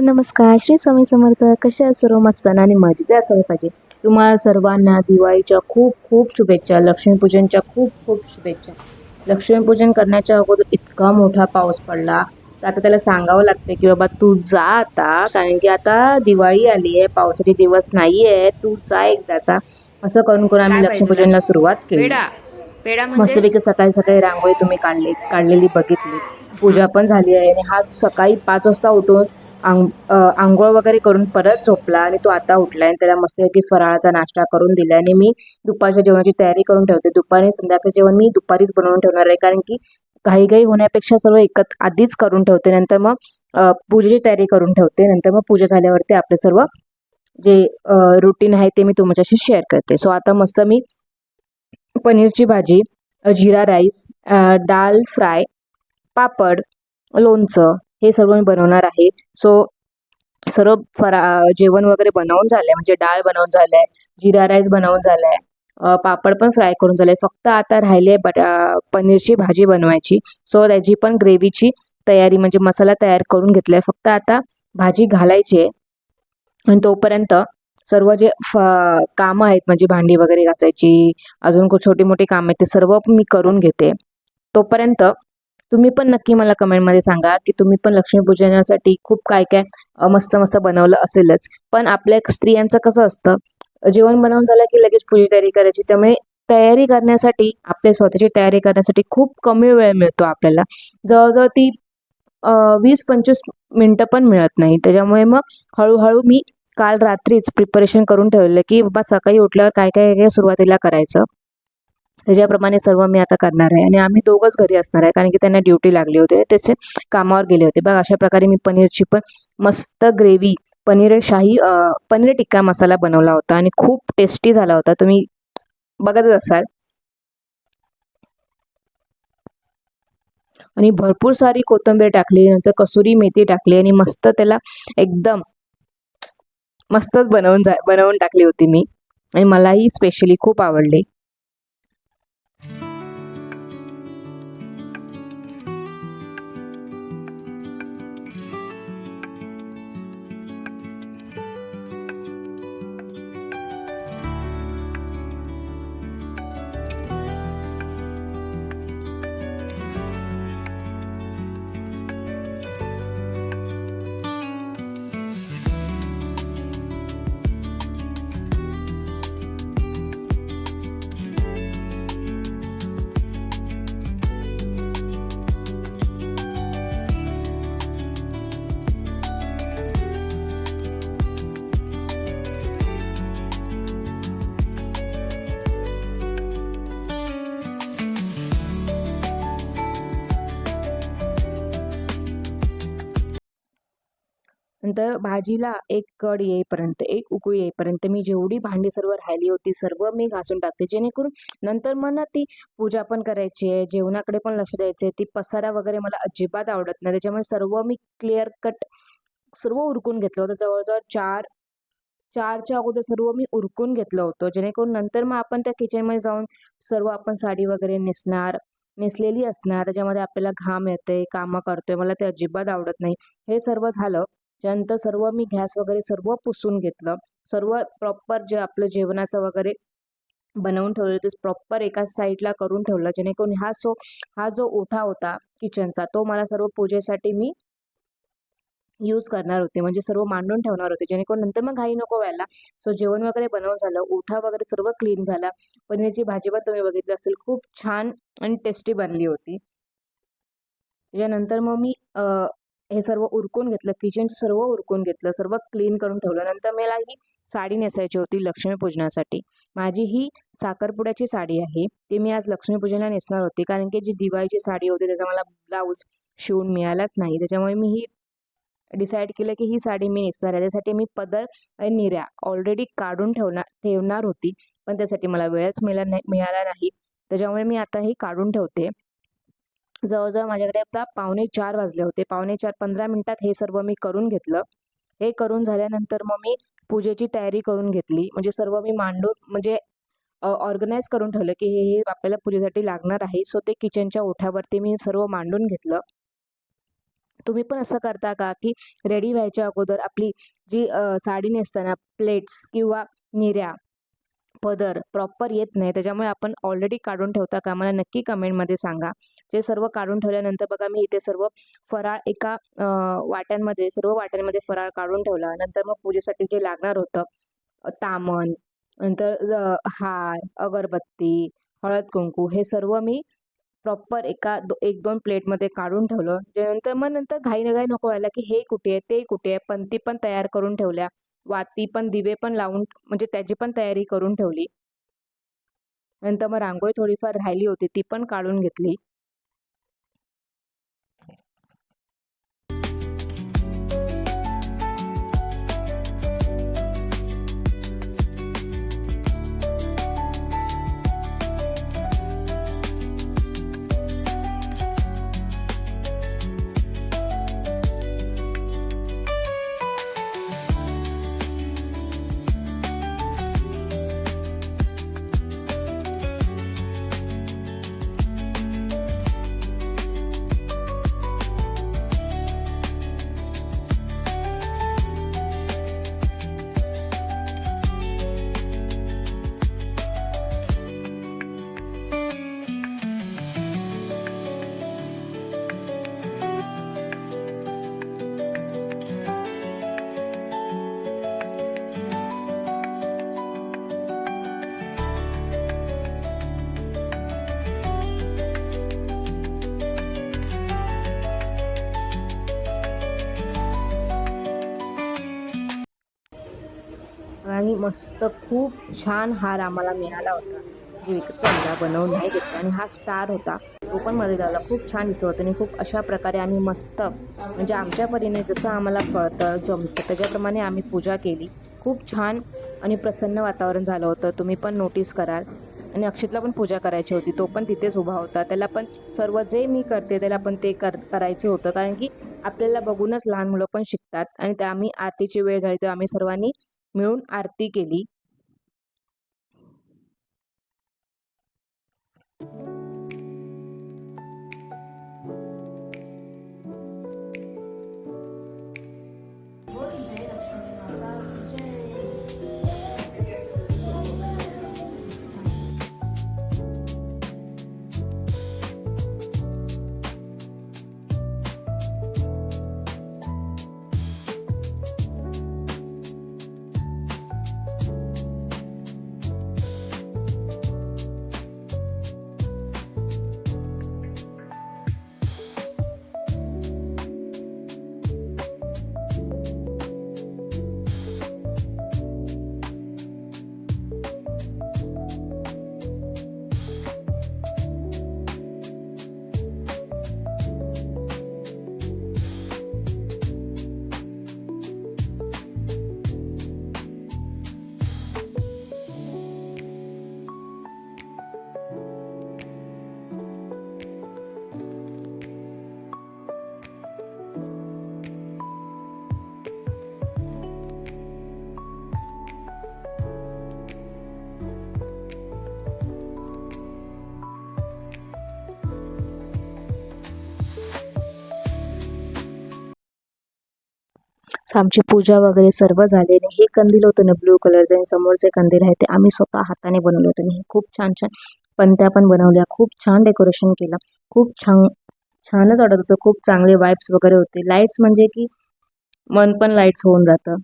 Hello नमस्कार. श्री स्वामी समर्थ कशा सर्व? मस्त ना? आणि मजेचे असायला पाहिजे तुम्हाला सर्वांना दिवाळीच्या खूप खूप शुभेच्छा लक्ष्मीपूजनच्या खूप खूप शुभेच्छा. लक्ष्मीपूजन करण्याच्या अगोदर इतका मोठा पाऊस पडला तर आता त्याला सांगावं लागते की बाबा तू जा आता कारण की आता दिवाळी आली आहे पावसाचे दिवस नाही आहे तू जा एकदाचा असं करून करून आम्ही लक्ष्मीपूजनला सुरुवात केली. म्हणजे? मस्तपैकी सकाळी सकाळी रांगोळी तुम्ही काढली काढलेली बघितलीच. पूजा पण झाली आहे आणि हा सकाळी पाच वाजता उठून आंग आंघोळ वगैरे करून परत झोपला आणि तो आता उठला आणि त्याला मस्तपैकी फराळाचा नाश्ता करून दिला आणि मी दुपारच्या जेवणाची तयारी करून ठेवते. दुपारी संध्याकाळी जेवण मी दुपारीच बनवून ठेवणार आहे कारण की घाई घाई होण्यापेक्षा सर्व एकत आधीच करून ठेवते. नंतर मग पूजेची तयारी करून ठेवते. नंतर मग पूजा झाल्यावरती आपले सर्व जे रुटीन आहे ते मी तुमच्याशी शेअर करते. सो आता मस्त मी पनीरची भाजी जिरा राईस डाल फ्राय पापड लोणचं हे सर्व मी बनवणार आहे. सो सर्व फरा जेवण वगैरे बनवून झालं म्हणजे डाळ बनवून झालंय जिरा राईस बनवून झालाय पापड पण फ्राय करून झालं. आहे फक्त आता राहिले बटा पनीरची भाजी बनवायची. सो त्याची पण ग्रेव्हीची तयारी म्हणजे मसाला तयार करून घेतलाय. फक्त आता भाजी घालायची आहे. आणि तोपर्यंत सर्व जे फ कामं आहेत म्हणजे भांडी वगैरे घासायची अजून खूप छोटी मोठी कामं आहेत ते सर्व मी करून घेते. तोपर्यंत तुम्ही पण नक्की मला कमेंटमध्ये सांगा की तुम्ही पण लक्ष्मीपूजनासाठी खूप काय काय मस्त मस्त बनवलं असेलच. पण आपल्या स्त्रियांचं कसं असतं जेवण बनवून झालं की लगेच पूजेची तयारी करायची. त्यामुळे तयारी करण्यासाठी आपल्या स्वतःची तयारी करण्यासाठी खूप कमी वेळ मिळतो आपल्याला. जवळजवळ ती वीस पंचवीस मिनटं पण मिळत नाही. त्याच्यामुळे मग हळूहळू मी काल रात्रीच प्रिपरेशन करून ठेवलं की बाबा सकाळी उठल्यावर काय काय काय सुरुवातीला करायचं. त्याच्याप्रमाणे सर्व मी आता करणार आहे. आणि आम्ही दोघंच घरी असणार आहे कारण की त्यांना ड्युटी लागली होती. त्याचे कामावर गेले होते. बघ अशा प्रकारे मी पनीरची पण मस्त ग्रेव्ही पनीर शाही पनीर टिक्का मसाला बनवला होता आणि खूप टेस्टी झाला होता. तुम्ही बघतच असाल. आणि भरपूर सारी कोथिंबीर टाकली नंतर कसुरी मेथी टाकली आणि मस्त त्याला एकदम मस्तच बनवून जा बनवून टाकली होती मी. आणि मलाही स्पेशली खूप आवडली. नंतर भाजीला एक कड येईपर्यंत एक उकळी येईपर्यंत मी जेवढी भांडी सर्व राहिली होती सर्व मी घासून टाकते. जेणेकरून नंतर मग ना ती पूजा पण करायची आहे जेवणाकडे पण लक्ष द्यायचं आहे. ती पसारा वगैरे मला अजिबात आवडत नाही. त्याच्यामुळे सर्व मी क्लिअर कट सर्व उरकून घेतलं होतं. जवळजवळ चार चारच्या अगोदर सर्व मी उरकून घेतलं होतं. जेणेकरून नंतर मग आपण त्या किचनमध्ये जाऊन सर्व आपण साडी वगैरे नेसणार नेसलेली असणार. त्याच्यामध्ये आपल्याला घाम येते कामं करतोय. मला ते अजिबात आवडत नाही. हे सर्व झालं. त्यानंतर सर्व मी गॅस वगैरे सर्व पुसून घेतलं. सर्व प्रॉपर जे आपलं जेवणाचं वगैरे बनवून ठेवलं ते प्रॉपर एका साईडला करून ठेवलं. जेणेकरून हा सो हा जो ओठा होता किचनचा तो मला सर्व पूजेसाठी मी यूज करणार होते. म्हणजे सर्व मांडून ठेवणार होते. जेणेकरून नंतर मग घाई नको व्हायला. सो जेवण वगैरे बनवून झालं. ओठा वगैरे सर्व क्लीन झाला. पनीरची भाजी पण तुम्ही बघितली असेल खूप छान आणि टेस्टी बनली होती. त्याच्यानंतर मग मी हे सर्व उरकून घेतलं किचनचं सर्व उरकून घेतलं सर्व क्लीन करून ठेवलं. नंतर मला ही साडी नेसायची होती लक्ष्मीपूजनासाठी माझी ही साखरपुड्याची साडी आहे. ती मी आज लक्ष्मीपूजनाला नेसणार होती. कारण की जी दिवाळीची साडी होती त्याचा मला ब्लाऊज शिवून मिळालाच नाही. त्याच्यामुळे मी ही डिसाईड केलं की ही साडी मी नेसणार आहे. त्यासाठी मी पदर आणि निर्या ऑलरेडी काढून ठेवणार ठेवणार होती. पण त्यासाठी मला वेळच मिळाला नाही मिळाला नाही. त्याच्यामुळे मी आता हे काढून ठेवते. जवळजवळ माझ्याकडे आता पावणे चार वाजले होते. पावणे चार पंधरा मिनिटात हे सर्व मी करून घेतलं. हे करून झाल्यानंतर मग मी पूजेची तयारी करून घेतली. म्हणजे सर्व मी मांडून म्हणजे ऑर्गनाईज करून ठेवलं की हे हे आपल्याला पूजेसाठी लागणार आहे. सो ते किचनच्या ओठ्यावरती मी सर्व मांडून घेतलं. तुम्ही पण असं करता का की रेडी व्हायच्या अगोदर आपली जी साडी नेसताना प्लेट्स किंवा निर्या पदर प्रॉपर येत नाही. त्याच्यामुळे आपण ऑलरेडी काढून ठेवता का मला नक्की कमेंटमध्ये सांगा. जे सर्व काढून ठेवल्यानंतर बघा मी इथे सर्व फराळ एका वाट्यांमध्ये सर्व वाट्यांमध्ये फराळ काढून ठेवला. नंतर मग पूजेसाठी जे लागणार होतं तामण नंतर हार अगरबत्ती हळद कुंकू हे सर्व मी प्रॉपर एका दो एक दोन प्लेटमध्ये काढून ठेवलं. त्यानंतर मग नंतर घाई घाई नको व्हायला की हे कुठे आहे ते कुठे आहे पंती पण तयार करून ठेवल्या. वाती पण दिवे पण लावून म्हणजे त्याची पण तयारी करून ठेवली. नंतर मग रांगोळी थोडीफार राहिली होती ती पण काढून घेतली. मस्त खूप छान हार आम्हाला मिळाला होता. जो विकत चांगला बनवून नाही घेतला आणि हा स्टार होता. तो पण मध्ये लावला खूप छान दिसत होता आणि खूप अशा प्रकारे आम्ही मस्त म्हणजे आमच्या परीने जसं आम्हाला कळतं जमतं त्याच्याप्रमाणे आम्ही पूजा केली. खूप छान आणि प्रसन्न वातावरण झालं होतं. तुम्ही पण नोटीस कराल. आणि अक्षितला पण पूजा करायची होती. तो पण तिथेच उभा होता. त्याला पण सर्व जे मी करते त्याला पण ते कर करायचं होतं. कारण की आपल्याला बघूनच लहान मुलं पण शिकतात. आणि त्या आम्ही आरतीची वेळ झाली तर आम्ही सर्वांनी मिळून आरती केली. आमची पूजा वगैरे सर्व झाली आणि हे कंदील होतं ना ब्ल्यू कलरचं आणि समोरचे कंदील आहे ते आम्ही स्वतः हाताने बनवलं होतं आणि हे खूप छान छान पणत्या पण बनवल्या. खूप छान डेकोरेशन केलं. खूप छान छानच वाटत होतं. खूप चांगले वाईब्स वगैरे होते. लाईट्स म्हणजे की मन पण लाईट्स होऊन जातं.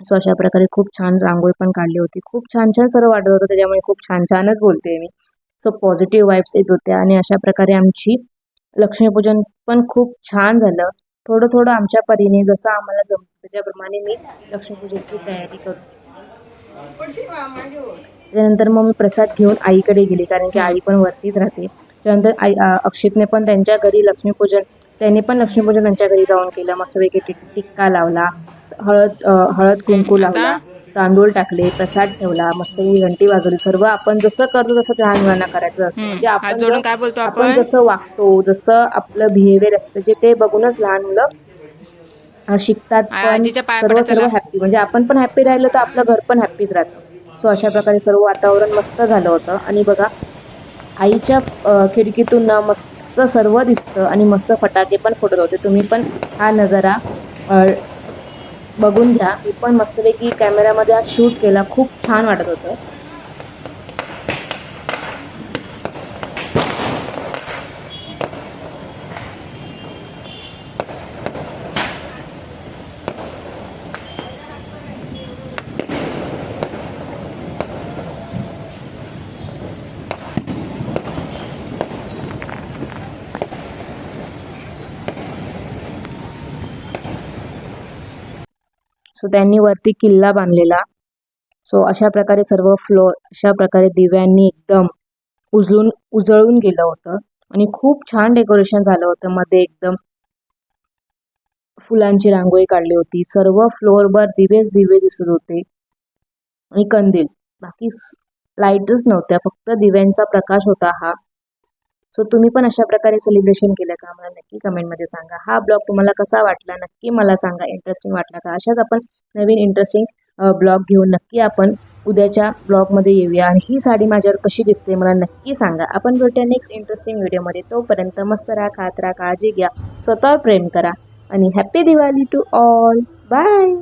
सो अशा प्रकारे खूप छान रांगोळी पण काढली होती. खूप छान छान सर्व वाटत होतं. त्याच्यामुळे खूप छान छानच बोलते मी. सो पॉझिटिव्ह वाईब्स येत होत्या आणि अशा प्रकारे आमची लक्ष्मीपूजन पण खूप छान झालं. थोडं थोडं आमच्या परीने जसं आम्हाला जमतं त्याच्याप्रमाणे मी लक्ष्मीपूजेची तयारी करते. त्यानंतर मग मी प्रसाद घेऊन आईकडे गेली कारण की आई पण वरतीच राहते. त्यानंतर आई अक्षितने पण त्यांच्या घरी लक्ष्मीपूजन त्यांनी पण लक्ष्मीपूजन त्यांच्या घरी जाऊन केलं. मस्तपैकी टिक टिक्का लावला हळद हळद कुंकू लावला. तांदूळ टाकले प्रसाद ठेवला मस्त घंटी वाजवली. सर्व आपण जसं करतो तसं लहान मुलांना करायचं असतं. म्हणजे आपण काय बोलतो आपण जसं वागतो जसं आपलं बिहेवियर असतं जे ते बघूनच लहान मुलं शिकतात सर्व सर्व. हॅप्पी म्हणजे आपण पण हॅप्पी राहिलो तर आपलं घर पण हॅप्पीच राहतं. सो अशा प्रकारे सर्व वातावरण मस्त झालं होतं. आणि बघा आईच्या खिडकीतून ना मस्त सर्व दिसतं आणि मस्त फटाके पण फुटत होते. तुम्ही पण हा नजारा बघून घ्या. मी पण मस्तपैकी कॅमेऱ्यामध्ये आज शूट केला. खूप छान वाटत होतं. सो त्यांनी वरती किल्ला बांधलेला. सो अशा प्रकारे सर्व फ्लोअर अशा प्रकारे दिव्यांनी एकदम उजळून उजळून गेलं होतं. आणि खूप छान डेकोरेशन झालं होतं. मध्ये एकदम फुलांची रांगोळी काढली होती. सर्व फ्लोअरवर दिवेच दिवे दिसत होते. आणि कंदील. बाकी लाईटच नव्हत्या. फक्त दिव्यांचा प्रकाश होता हा. सो तुम्ही पण अशा प्रकारे सेलिब्रेशन केलं का? मला नक्की कमेंटमध्ये सांगा. हा ब्लॉग तुम्हाला कसा वाटला? नक्की मला सांगा. इंटरेस्टिंग वाटला का? अशाच आपण नवीन इंटरेस्टिंग ब्लॉग घेऊन नक्की आपण उद्याच्या ब्लॉगमध्ये येऊया. आणि ही साडी माझ्यावर कशी दिसते मला नक्की सांगा. आपण भेटूया नेक्स्ट इंटरेस्टिंग व्हिडिओमध्ये तोपर्यंत मस्त राहा खात राहा काळजी घ्या. स्वतःवर प्रेम करा. आणि happy Diwali to all bye